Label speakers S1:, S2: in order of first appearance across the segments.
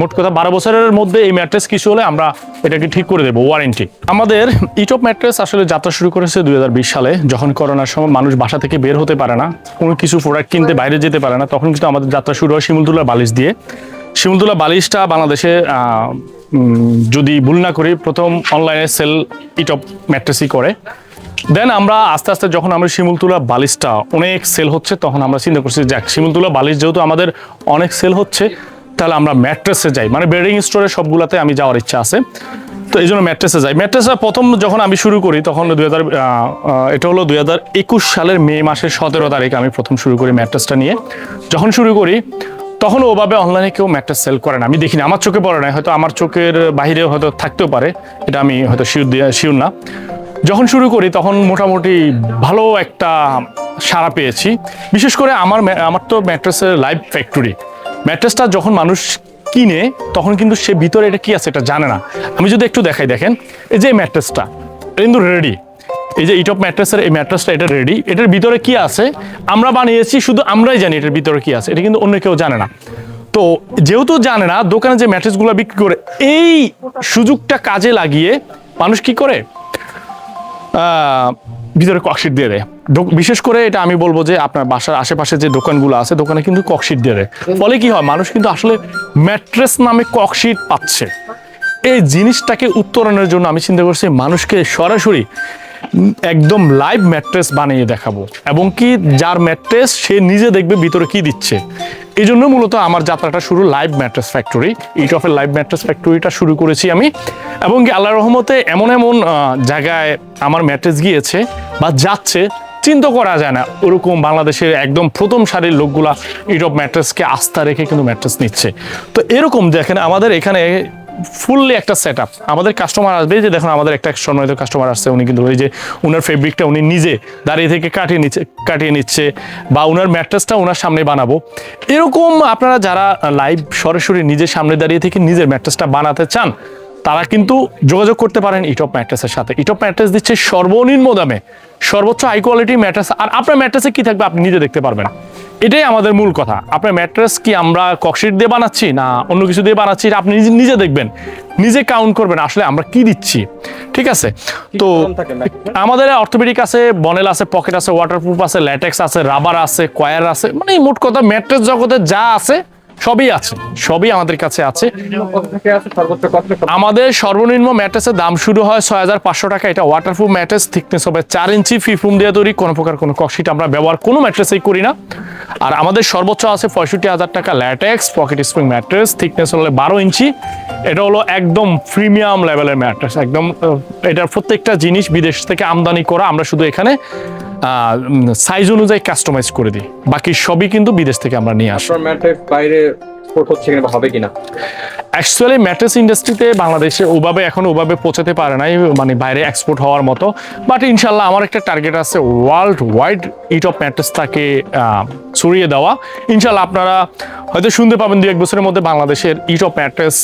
S1: মোট কথা বারো বছরের মধ্যে এই ম্যাট্রেস কিছু হলে আমরা এটাকে ঠিক করে দেবো ওয়ারেন্টি আমাদের ইটপ ম্যাট্রেস আসলে যাত্রা শুরু করেছে দু হাজার বিশ সালে। যখন করোনার সময় মানুষ বাসা থেকে বের হতে পারে না, কোনো কিছু প্রোডাক্ট কিনতে বাইরে যেতে পারে না, তখন কিন্তু আমাদের যাত্রা শুরু হয় শিমুলতুলা বালিশ দিয়ে। শিমুলতুলা বালিশটা বাংলাদেশে যদি ভুল না করি, প্রথম অনলাইনে সেল ইটপ ম্যাট্রেসই করে। দেন আমরা আস্তে আস্তে যখন আমরা শিমুলতুলা বালিশটা অনেক সেল হচ্ছে, তখন আমরা চিন্তা করছি, যাক শিমুলতুলা বালিশ যেহেতু আমাদের অনেক সেল হচ্ছে তাহলে আমরা ম্যাট্রেসে যাই। মানে বেডিং স্টোরে সবগুলাতে আমি যাওয়ার ইচ্ছা আছে। তো এই জন্য ম্যাট্রেসে যাই। ম্যাট্রেসে প্রথম যখন আমি শুরু করি, তখন দুই হাজার এটা হলো দুই হাজার একুশ সালের মে মাসের সতেরো তারিখ আমি প্রথম শুরু করি ম্যাট্রেসটা নিয়ে। যখন শুরু করি, তখন ওভাবে অনলাইনে কেউ ম্যাট্রেস সেল করে না। আমি দেখিনি, আমার চোখে পড়ে না হয়তো আমার চোখের বাইরে হয়তো থাকতেও পারে। এটা আমি হয়তো শিউর দিয়ে শিউর না। যখন শুরু করি, তখন মোটামুটি ভালো একটা সাড়া পেয়েছি। বিশেষ করে আমার আমার তো ম্যাট্রেসের লাইভ ফ্যাক্টরি ম্যাট্রেসটা যখন মানুষ কিনে, তখন কিন্তু সে ভিতরে এটা কি আছে এটা জানে না। আমি যদি একটু দেখাই, দেখেন, এই যে ম্যাট্রেসটা, এটা কিন্তু রেডি এই যে ইটপ ম্যাট্রেসের এই ম্যাট্রেসটা এটা রেডি এটার ভিতরে কি আছে? আমরা বানিয়েছি, শুধু আমরাই জানি এটার ভিতরে কি আছে। এটা কিন্তু অন্য কেউ জানে না। তো যেহেতু জানে না, দোকানে যে ম্যাট্রেসগুলো বিক্রি করে, এই সুযোগটা কাজে লাগিয়ে মানুষ কি করে? ভিতরে ককশিট দিয়ে দেয়। বিশেষ করে এটা আমি বলব যে আপনার বাসার আশেপাশে যে দোকানগুলো আছে, দোকানে কিন্তু ককশিট দিয়ে দেয়। ফলে কি হয়, মানুষ কিন্তু আসলে ম্যাট্রেস নামে ককশিট পাচ্ছে। এই জিনিসটাকে উত্তরণের জন্য আমি চিন্তা করছি, মানুষকে সরাসরি একদম লাইভ ম্যাট্রেস বানিয়ে দেখাবো। এবং কি যার ম্যাট্রেস সে নিজে দেখবে ভিতরে কি দিচ্ছে। এই জন্য মূলত আমার যাত্রাটা শুরু লাইভ ম্যাট্রেস ফ্যাক্টরি ইট অফের লাইভ ম্যাট্রেস ফ্যাক্টরিটা শুরু করেছি আমি। এবং কি আল্লাহ রহমতে এমন এমন জায়গায় আমার ম্যাট্রেস গিয়েছে বা যাচ্ছে, চিন্তা করা যায় না। ওরকম বাংলাদেশের একদম প্রথম সারির লোকগুলা ইউরোপ ম্যাট্রেসকে আস্থা রেখে কিন্তু ম্যাট্রেস নিচ্ছে। তো এরকম দেখেন আমাদের এখানে ফুললি একটা সেট আমাদের কাস্টমার আসবে যে দেখুন আমাদের একটা সম্মানিত কাস্টমার আসছে, উনি কিন্তু ওই যে উনার ফেব্রিকটা উনি নিজে দাঁড়িয়ে থেকে কাটিয়ে নিচ্ছে কাটিয়ে নিচ্ছে, বা উনার ম্যাট্রেসটা ওনার সামনে বানাবো। এরকম আপনারা যারা লাইভ সরাসরি নিজের সামনে দাঁড়িয়ে থেকে নিজের ম্যাট্রেসটা বানাতে চান, তারা কিন্তু যোগাযোগ করতে পারেন ইটপ ম্যাট্রেসের সাথে। ইটপ ম্যাট্রেস দিচ্ছে সর্বনিম্ন দামে, সর্বোচ্চ হাই কোয়ালিটি ম্যাট্রেস আর আপনার ম্যাট্রেসে কি থাকবে আপনি নিজে দেখতে পারবেন। এটাই আমাদের মূল কথা। আপনার ম্যাট্রেস কি আমরা ককশিট দিয়ে বানাচ্ছি না অন্য কিছু দিয়ে বানাচ্ছি? আপনি নিজে নিজে দেখবেন। নিজে কাউন্ট করবেন আসলে আমরা কি দিচ্ছি। ঠিক আছে? তো আমাদের অর্থোপেডিক আছে বনেল আছে পকেট আছে ওয়াটারপ্রুফ আছে ল্যাটেক্স আছে রাবার আছে কয়ার আছে। মানে মোট কথা ম্যাট্রেস জগতে যা আছে সবই আছে। সবই আমাদের কাছে আছে। আমাদের সর্বনিম্ন ম্যাট্রেসের দাম শুরু হয় ছয় হাজার পাঁচশো টাকা। এটা ওয়াটারপ্রুফ ম্যাট্রেস থিকনেস হবে চার ইঞ্চি ফিফুম দিয়ে তৈরি। কোনো প্রকার কোনো ককশিট আমরা ব্যবহার কোনো ম্যাট্রেসেই করি না। আর আমাদের সর্বোচ্চ আছে পঁয়ষট্টি হাজার টাকা latex pocket spring mattress thickness হলে বারো ইঞ্চি। এটা হলো একদম প্রিমিয়াম লেভেলের ম্যাট্রেস একদম এটার প্রত্যেকটা জিনিস বিদেশ থেকে আমদানি করা, আমরা শুধু এখানে সাইজ অনুযায়ী কাস্টমাইজ করে দিই। বাকি সবই কিন্তু বিদেশ থেকে আমরা নিয়ে আসি।
S2: বাইরে এক্সপোর্ট হচ্ছে কিনা বা হবে কিনা।
S1: অ্যাকচুয়ালি ম্যাট্রেস ইন্ডাস্ট্রিতে বাংলাদেশে ওভাবে এখন ওভাবে পৌঁছাতে পারে নাই মানে বাইরে এক্সপোর্ট হওয়ার মতো। বাট ইনশাল্লাহ আমার একটা টার্গেট আছে ওয়ার্ল্ড ওয়াইড ইট অফ ম্যাট্রেসটাকে ছড়িয়ে দেওয়া। ইনশাল্লাহ আপনারা হয়তো শুনতে পাবেন দু এক বছরের মধ্যে বাংলাদেশের ইট অফ ম্যাট্রেস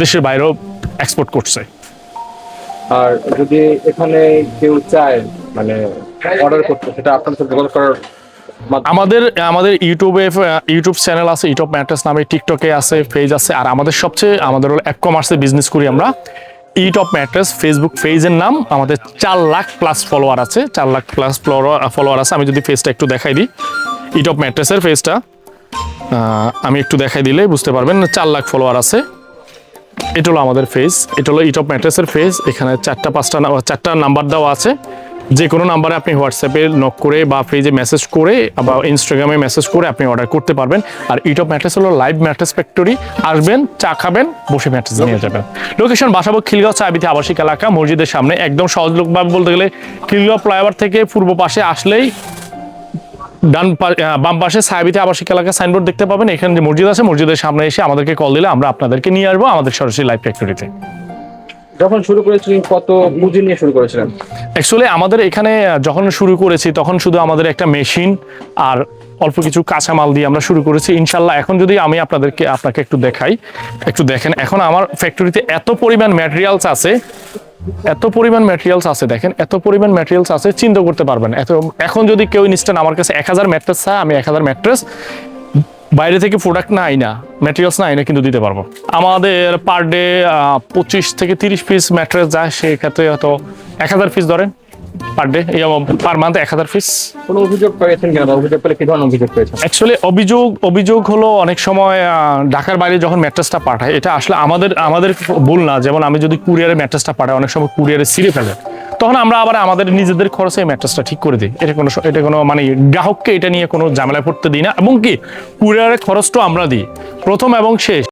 S1: দেশের বাইরেও এক্সপোর্ট করছে।
S2: আর যদি এখানে কেউ চায় মানে অর্ডার করতে সেটা আপনার সাথে যোগাযোগ করার
S1: আমাদের আমাদের ইউটিউবে ইউটিউব চ্যানেল আছে ইটপ ম্যাট্রেস নামে টিকটকে আছে পেজ আছে, আর আমাদের সবচেয়ে, আমাদের হলো অ্যাপ কমার্সে বিজনেস করি আমরা ইটপ ম্যাট্রেস ফেসবুক পেজের নাম, আমাদের চার লাখ প্লাস ফলোয়ার আছে, চার লাখ প্লাস ফলোয়ার আছে, আমি যদি ফেসটা একটু দেখাই দিই ইটপ ম্যাট্রেসের ফেসটা আমি একটু দেখাই দিলে বুঝতে পারবেন, চার লাখ ফলোয়ার আছে, এটা হলো আমাদের ফেজ এটা হলো ইটপ ম্যাট্রেসের ফেজ এখানে চারটা পাঁচটা, চারটা নাম্বার দেওয়া আছে যে কোনো নাম্বারে আপনি হোয়াটসঅ্যাপে নক করে বা পেজে মেসেজ করে বা ইনস্টাগ্রামে মেসেজ করে আপনি অর্ডার করতে পারবেন। আর ইটপ ম্যাট্রেস হলো লাইভ ম্যাট্রেস ফ্যাক্টরি আসবেন চা খাবেন বসে ম্যাট্রেস নিয়ে যাবেন। লোকেশন বাসাবো খিলগাঁও চাবিতে আবাসিক এলাকা মসজিদের সামনে। একদম সহজলোকভাবে বলতে গেলে খিলগাঁও ফ্লাইওভার থেকে পূর্ব পাশে আসলেই ডান বাম পাশে সাহাবিতে আবাসিক এলাকা সাইনবোর্ড দেখতে পাবেন। এখানে যে মসজিদ আছে মসজিদের সামনে এসে আমাদেরকে কল দিলে আমরা আপনাদেরকে নিয়ে আসব আমাদের সরাসরি লাইভ ফ্যাক্টরিতে
S2: যখন শুরু করেছিলেন, কত পুঁজি নিয়ে শুরু করেছিলেন?
S1: অ্যাকচুয়ালি আমাদের এখানে যখন শুরু করেছি, তখন শুধু আমাদের একটা মেশিন আর অল্প কিছু কাঁচামাল দিয়ে আমরা শুরু করেছি। ইনশাল্লাহ এখন যদি আমি আপনাদেরকে, আপনাকে একটু দেখাই, একটু দেখেন, এখন আমার ফ্যাক্টরিতে এত পরিমাণ ম্যাটেরিয়ালস আছে, এত পরিমাণ ম্যাটেরিয়ালস আছে, দেখেন, এত পরিমাণ ম্যাটেরিয়ালস আছে, চিন্তা করতে পারবেন এত এখন যদি কেউ ইনস্ট্যান্ট আমার কাছে এক হাজার ম্যাট্রেস চায়, আমি এক হাজার ম্যাট্রেস বাইরে থেকে প্রোডাক্ট না আইনা ম্যাটেরিয়ালস না আইনা কিন্তু দিতে পারব। আমাদের পার ডে পঁচিশ থেকে তিরিশ পিস ম্যাট্রেস যায় সেক্ষেত্রে হয়তো এক হাজার পিস ধরেন পার ডে পার মান্থ এক হাজার পিস
S2: কোনো অভিযোগ পেয়েছেন কিনা অভিযোগ পেলে কি ধরনের অভিযোগ পেয়েছেন
S1: অ্যাকচুয়ালি অভিযোগ অভিযোগ হলো অনেক সময় ঢাকার বাইরে যখন ম্যাট্রেসটা পাঠায় এটা আসলে আমাদের আমাদের ভুল না। যেমন আমি যদি কুরিয়ারে ম্যাট্রেসটা পাঠাই অনেক সময় কুরিয়ারে ছিঁড়ে ফেলে। তখন আমরা আবার আমাদের নিজেদের খরচে ম্যাট্রেসটা ঠিক করে দিই। এটা কোনো এটা কোনো মানে গ্রাহককে এটা নিয়ে কোনো ঝামেলায় পড়তে দিই না। এবং কি কুরিয়ারের খরচটাও আমরা দিই। প্রথম এবং শেষ।